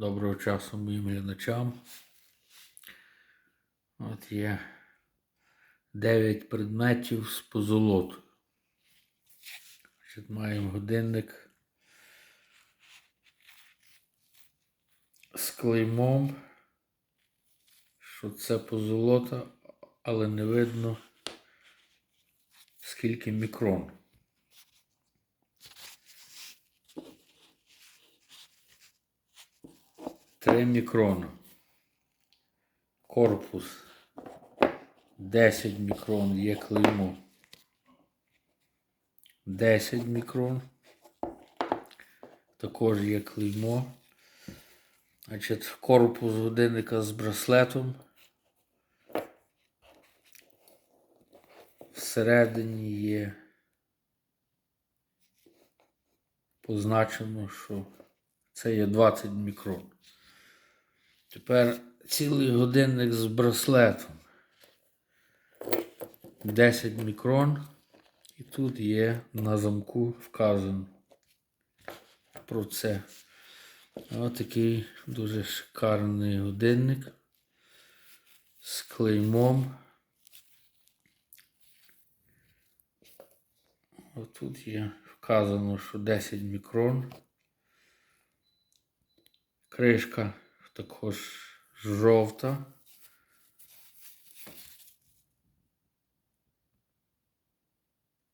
Доброго часу моїм глядачам. От є 9 предметів з позолотою. Значить, маємо годинник з клеймом, що це позолота, але не видно скільки мікрон. Три мікрона. Корпус 10 мікрон є клеймо. 10 мікрон. Також є клеймо. Значить, корпус годинника з браслетом. Всередині є позначено, що це є 20 мікрон. Тепер цілий годинник з браслетом. 10 мікрон. І тут є на замку вказано про це. Ось такий дуже шикарний годинник з клеймом. Ось тут є вказано, що 10 мікрон. Кришка також жовта.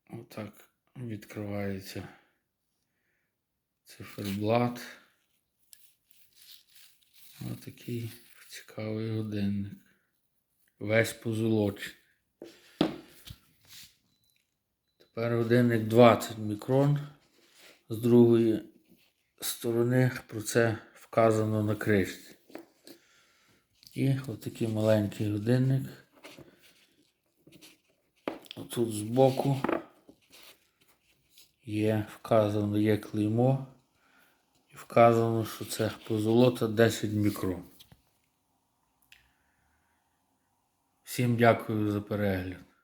Отак відкривається циферблат. Ось такий цікавий годинник. Весь позолочений. Тепер годинник 20 мікрон. З другої сторони про це вказано на кришці. І отакий маленький годинник. Тут збоку є вказано, є клеймо. І вказано, що це позолота 10 мікрон. Всім дякую за перегляд.